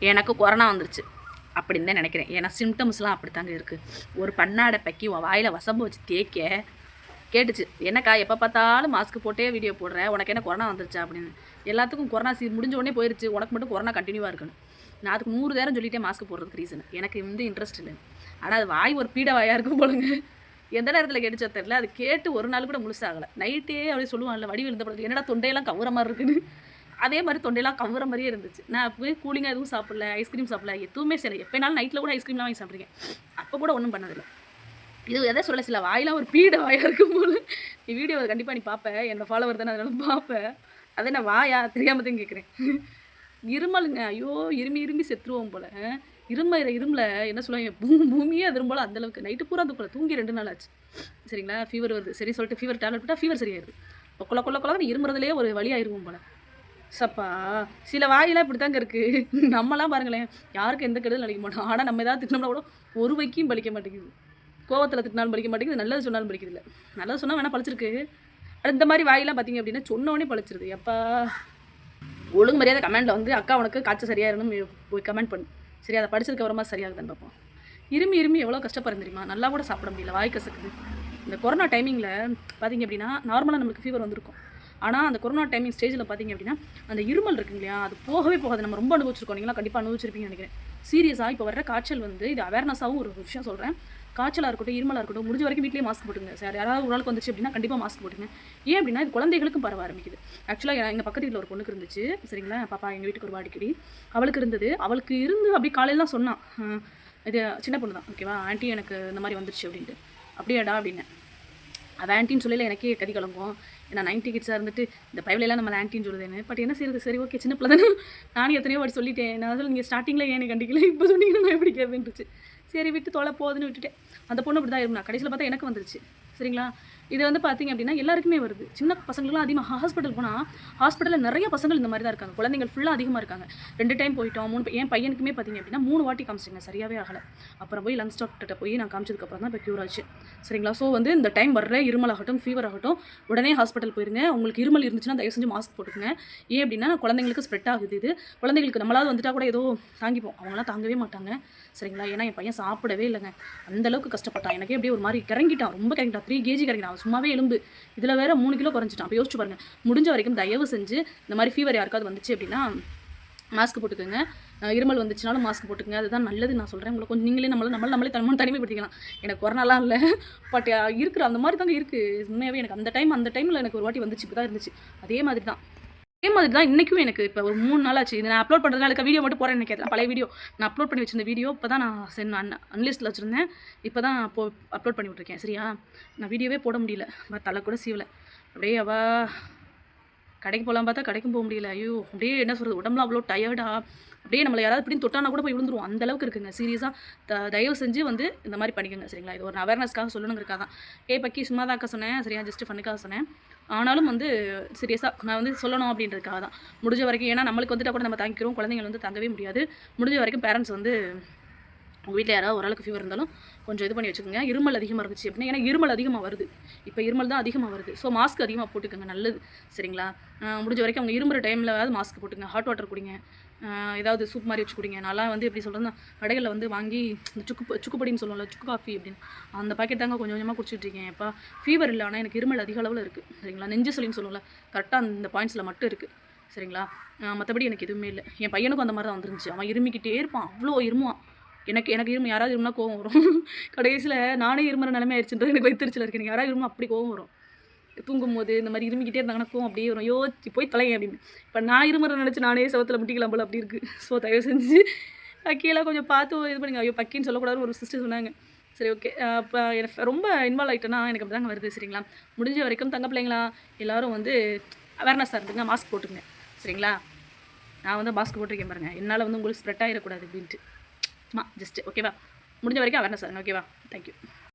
எனக்கு கொரோனா வந்துருச்சு அப்படின்னு தான் நினைக்கிறேன். ஏன்னா சிம்டம்ஸ்லாம் அப்படி தாங்க இருக்குது ஒரு பன்னாடை பக்கி உன் வாயில் வசம்பு வச்சு தேய்க்க கேட்டுச்சு. என்னக்கா எப்போ பார்த்தாலும் மாஸ்க் போட்டே வீடியோ போடுற? உனக்கு என்ன கொரோனா வந்துருச்சா? அப்படின்னு. எல்லாத்துக்கும் கொரோனா சீ முடிஞ்ச உடனே போயிருச்சு. உனக்கு மட்டும் கொரோனா கண்டினியூவாக இருக்கணும். நான் அதுக்கு நூறு நேரம் சொல்லிட்டே மாஸ்க் போடுறதுக்கு ரீசன் எனக்கு வந்து இன்ட்ரெஸ்ட் இல்லை. ஆனால் அது வாய் ஒரு பீட வாயாக இருக்கும் போலுங்க. எந்த நேரத்தில் கேட்டுச்சோ தெரியல. அது கேட்டு ஒரு நாள் கூட முழுசாகலை நைட்டே அப்படி சொல்லுவாங்கல்ல வடிவில் இருந்த படத்தில் என்னடா தொண்டையெல்லாம் கவுற மாதிரி இருக்குன்னு? அதே மாதிரி தொண்டையெல்லாம் கவுற மாதிரியே இருந்துச்சு. நான் போய் கூலிங்காக எதுவும் சாப்பிடல ஐஸ்கிரீம் சாப்பிடல எதுவுமே சரி எப்போனாலும் நைட்டில் கூட ஐஸ்கிரீம்லாம் வாங்கி சாப்பிட்ருக்கேன் அப்போ கூட ஒன்றும் பண்ணதில்லை. இது எதை சொல்ல சில வாயெல்லாம் ஒரு பீட வாயாக இருக்கும் போது நீ வீடியோ கண்டிப்பாக நீ பார்ப்ப என்னோட ஃபாலோவர் தானே அதனால பார்ப்பேன் அதை நான் வாயா? தெரியாமல் தான் கேட்குறேன் இருமலுங்க ஐயோ இருமி இருமி செத்துருவோம் போல். இரும இருமில் என்ன சொல்லுவாங்க பூ பூமியே அது போல அந்தளவுக்கு நைட்டு பூரா தூக்கல தூங்கி ரெண்டு நாள் ஆச்சு. சரிங்களா? ஃபீவர் வருது. சரி சொல்லிட்டு ஃபீவர் டேப்லெட் போட்டால் ஃபீவர் சரியாயிருது இப்போ கொள்ள கொள்ள கொள்ள இருமுறதுலேயே ஒரு வழி ஆயிருவோம் போல. சப்பா சில வாயெல்லாம் இப்படி தாங்க இருக்குது நம்மலாம் பாருங்களேன் யாருக்கும் எந்த கெடுதல் நினைக்க மாட்டோம். ஆனால் நம்ம ஏதாவது திட்டினோம்னா கூட ஒரு வைக்கும் பலிக்க மாட்டேங்குது. கோவத்தில் திட்டினாலும் பலிக்க மாட்டேங்குது நல்லது சொன்னாலும் படிக்கிறது இல்லை. நல்லது சொன்னால் வேணால் பழிச்சிருக்கு. அது இந்த மாதிரி வாயெல்லாம் பார்த்தீங்க அப்படின்னா சொன்ன பழிச்சிருது. எப்பா? ஒழுங்கு மரியாதை கமெண்ட்டில் வந்து அக்கா உனக்கு காய்ச்சல் சரியாக இருக்கணும் போய் கமெண்ட் பண்ணு. சரி அதை படிச்சதுக்கு அப்புறமா சரியாகுதுன்னு பார்ப்போம் இருமி இருமி எவ்வளோ கஷ்டப்படுறது தெரியுமா? நல்லா கூட சாப்பிட முடியல வாய் கசக்குது. இந்த கொரோனா டைமிங்கில் பார்த்தீங்க அப்படின்னா நார்மலாக நம்மளுக்கு ஃபீவர் வந்திருக்கும். ஆனால் அந்த கொரோனா டைமிங் ஸ்டேஜில் பார்த்தீங்க அப்படின்னா அந்த இருமல் இருக்குங்க இல்லையா அது போகவே போகாது. நம்ம ரொம்ப அனுபவிச்சிருக்கோம். நீங்களாம் கண்டிப்பாக அனுபவிச்சிருப்பீங்கன்னு நினைக்கிறேன். சீரியஸாக இப்போ வர காய்ச்சல் வந்து இது அவேர்னஸாகவும் ஒரு விஷயம் சொல்கிறேன் காய்ச்சலாக இருக்கட்டும் இருமலாக இருக்கட்டும் முடிஞ்ச வரைக்கும் வீட்லேயே மாஸ்க் போட்டுங்க சார் யாராவது ஒரு நாளுக்கு வந்துச்சு அப்படின்னா கண்டிப்பாக மாஸ்க் போட்டுங்க. ஏன் அப்படின்னா இது குழந்தைகளுக்கும் பரவ ஆரம்பிக்குது. ஆக்சுவலாக எங்கள் பக்கத்து வீட்டில் ஒரு பொண்ணுக்கு இருந்துச்சு. சரிங்களா பாப்பா எங்கள் வீட்டுக்கு ஒரு வாடிக்கடி. அவளுக்கு இருந்தது. அவளுக்கு இருந்து அப்படி காலையிலாம் சொன்னான். இது சின்ன பொண்ணு தான் ஓகேவா ஆன்ட்டி எனக்கு இந்த மாதிரி வந்துருச்சு அப்படின்ட்டு. அப்படியாடா அப்படின்னு அவள் ஆன்ட்டின்னு சொல்லல எனக்கே கதி கலங்கும். ஏன்னா நைன்டி கிட்ஸாக இருந்துட்டு இந்த பயவிலலாம் நம்ம ஆன்ட்டின்னு சொல்லுதேன்னு. பட் என்ன செய்யறது சரி ஓகே சின்ன பிள்ளை தானே. நானும் எத்தனையோ வாட்டி சொல்லிட்டேன். நான் அதில் நீங்கள் ஸ்டார்டிங்கில் ஏன் கண்டிக்கல? இப்போ சொன்னீங்கன்னா நான் எப்படி கேட்பேன்ட்டுச்சு சரி விட்டு தொலை போகுதுன்னு விட்டுட்டேன். அந்த பொண்ணு அப்படி தான் இருந்தா கடைசியில் பார்த்தா எனக்கு வந்துருச்சு. சரிங்களா? இது வந்து பார்த்தீங்க அப்படின்னா எல்லாருக்குமே வருது. சின்ன பசங்களுக்குலாம் அதிகமாக ஹாஸ்பிட்டல் போனால் ஹாஸ்பிட்டலில் நிறைய பசங்கள் இந்த மாதிரி தான் இருக்காங்க. குழந்தைகள் ஃபுல்லாக அதிகமாக இருக்காங்க. ரெண்டு டைம் போயிட்டோம் மூணு என் பையனுக்குமே பார்த்தீங்க அப்படின்னா மூணு வாட்டி காமிச்சிங்க சரியாகவே ஆகலை. அப்புறம் போய் லங்ஸ் டாக்டர்கிட்ட போய் நான் காமிச்சதுக்கப்புறம் தான் இப்போ க்யூர் ஆச்சு. சரிங்களா? ஸோ வந்து இந்த டைம் வர்ற இருமல் ஆகட்டும் ஃபீவர் ஆகட்டும் உடனே ஹாஸ்பிட்டல் போயிருங்க. உங்களுக்கு இருமல் இருந்துச்சுன்னா தயவு செஞ்சு மாஸ்க் போட்டுக்கங்க. ஏன் அப்படின்னா குழந்தைங்களுக்கு ஸ்ப்ரெட் ஆகுது இது. குழந்தைங்களுக்கு நம்மளாவது வந்துட்டா கூட ஏதோ தாங்கிப்போம். அவங்களாம் தாங்கவே மாட்டாங்க. சரிங்களா? ஏன்னா என் பையன் சாப்பிடவே இல்லைங்க. அந்தளவுக்கு கஷ்டப்பட்டான். எனக்கே அப்படியே ஒரு மாதிரி கிறங்கிட்டான். ரொம்ப கிறங்கிட்டான். த்ரீ கேஜி கிடைக்கிறான் அவன் சும்மாவே எலும்பு இதில் வேற மூணு கிலோ குறைஞ்சிட்டான். அப்போ யோசிச்சு பாருங்கள் முடிஞ்ச வரைக்கும் தயவு செஞ்சு இந்த மாதிரி ஃபீவர் யாருக்காவது வந்துச்சு அப்படின்னா மாஸ்க் போட்டுக்கோங்க. இருமல் வந்துச்சுனாலும் மாஸ்க் போட்டுக்கங்க. அதுதான் நல்லது நான் சொல்கிறேன் உங்களை கொஞ்சம் நீங்களே நம்மளை நம்மள நம்மளே தனிமை தனிமைப்படுத்திக்கலாம். எனக்கு கொரோனாலாம் இல்லை. பட் இருக்கிற அந்த மாதிரி தாங்க இருக்குது உண்மையாகவே எனக்கு அந்த டைம் அந்த டைமில் எனக்கு ஒரு வாட்டி வந்துச்சு. இப்படி தான் இருந்துச்சு. அதே மாதிரி தான் அதே மாதிரி தான் இன்றைக்கும் எனக்கு இப்போ ஒரு மூணு நாள் ஆச்சு. இது நான் அப்லோட் பண்ணுறதுனால இருக்க வீடியோ மட்டும் போகிறேன் நினைக்கிறேன். பழைய வீடியோ நான் அப்லோட் பண்ணி வச்சிருந்த வீடியோ இப்போ தான் நான் சென் அன் அன்லிஸ்ட்டில் வச்சுருந்தேன். இப்போ தான் போ அப்லோட் பண்ணி விட்ருக்கேன் சரியா? நான் வீடியோவே போட முடியல. பட் தலை கூட சீவலை. அப்படியே அவா கடைக்கு போகலாம் பார்த்தா கடைக்கும் போக முடியல. ஐயோ அப்படியே என்ன சொல்கிறது உடம்புலாம் அவ்வளோ டயர்டா அப்படியே நம்மளை யாராவது இப்படின்னு தொட்டானா கூட போய் விழுந்துருவோம். அந்த அளவுக்கு இருக்குங்க. சீரியஸாக த தயவு செஞ்சு வந்து இந்த மாதிரி பண்ணிக்கோங்க. சரிங்களா? இது ஒரு அவேர்னஸ்க்காக சொல்லணுங்கிறக்காக தான் ஏ பக்கி சும்மா தான் அக்கா சொன்னேன். சரியா? ஜஸ்ட் ஃபண்ணுக்காக சொன்னேன். ஆனாலும் வந்து சீரியஸாக நான் வந்து சொல்லணும் அப்படின்றதுக்காக தான். முடிஞ்ச வரைக்கும் ஏன்னா நம்மளுக்கு வந்துட்டா கூட நம்ம தாங்கிக்கிறோம் குழந்தைங்க வந்து தங்கவே முடியாது. முடிஞ்ச வரைக்கும் பேரண்ட்ஸ் வந்து உங்கள் வீட்டில் யாராவது ஓரளவுக்கு ஃபீவர் இருந்தாலும் கொஞ்சம் இது பண்ணி வச்சுக்கோங்க. இருமல் அதிகமாக இருந்துச்சு அப்படின்னா ஏன்னா இருமல் அதிகமாக வருது. இப்போ இருமல் தான் அதிகமாக வருது. ஸோ மாஸ்க் அதிகமாக போட்டுக்கோங்க நல்லது. சரிங்களா? முடிஞ்ச வரைக்கும் அவங்க இருமுற டைமில் மாஸ்க் போட்டுங்க ஹாட் வாட்டர் குடிங்க. ஏதாவது சூப் மாதிரி வச்சு குடிங்க. நல்லா வந்து எப்படி சொல்கிறதுனா கடைகளில் வந்து வாங்கி இந்த சுக்கு சுக்குப்படின்னு சொல்லுவோம்ல சுக்கு காஃபி அப்படின்னு. அந்த பாக்கெட் தாங்க கொஞ்சம் கொஞ்சமாக குடிச்சிட்டு இருக்கேன். எப்போ ஃபீவர் இல்லை ஆனால் எனக்கு இருமல் அதிக அளவில் இருக்குது சரிங்களா? நெஞ்சு சொல்லின்னு சொல்லுவோம்ல கரெக்டாக அந்த பாயிண்ட்ஸில் மட்டும் இருக்குது சரிங்களா? மற்றபடி எனக்கு எதுவுமே இல்லை. என் பையனுக்கும் அந்த மாதிரி தான் வந்துருந்துச்சு. அவன் இருமிக்கிட்டே இருப்பான். அவ்வளோ இருமுவான். எனக்கு எனக்கு இருமு யாராவது இருமுனா கோவம் வரும். கடைசியில் நானே இருமுற நிலைமை ஆயிடுச்சுன்றது எனக்கு வைத்திருச்சில் இருக்கு. எனக்கு யாராவது இருமும் அப்படி கோவம் வரும். தூங்கும்போது இந்த மாதிரி இருமிக்கிட்டே இருந்தாங்கன்னா கோவம் அப்படியே வரும் யோசிச்சு போய் தலைங்க அப்படின்னு. இப்போ நான் இருமுறை நினச்சி நானே சவத்தில் முட்டிக்கலாம் போல் அப்படி இருக்குது ஸோ தயவு செஞ்சு கீழே கொஞ்சம் பார்த்து இது பண்ணுங்க. ஐயோ பக்கின்னு சொல்லக்கூடாதுன்னு ஒரு சிஸ்டர் சொன்னாங்க. சரி ஓகே இப்போ எனக்கு ரொம்ப இன்வால்வ் ஆகிட்டேன்னா எனக்கு அப்படி தாங்க வருது சரிங்களா? முடிஞ்ச வரைக்கும் தங்க பிள்ளைங்களா எல்லாரும் வந்து அவேர்னஸாக இருந்துங்க மாஸ்க் போட்டுங்க சரிங்களா? நான் வந்து மாஸ்க் போட்டிருக்கேன் பாருங்கள் என்னால் வந்து உங்களுக்கு ஸ்ப்ரெட் ஆகிடக்கூடாது அப்படின்ட்டு. மா ஜஸ்ட்டு ஓகேவா முடிஞ்ச வரைக்கும் அவேர்னஸ் ஆகுங்க ஓகேவா தேங்க்யூ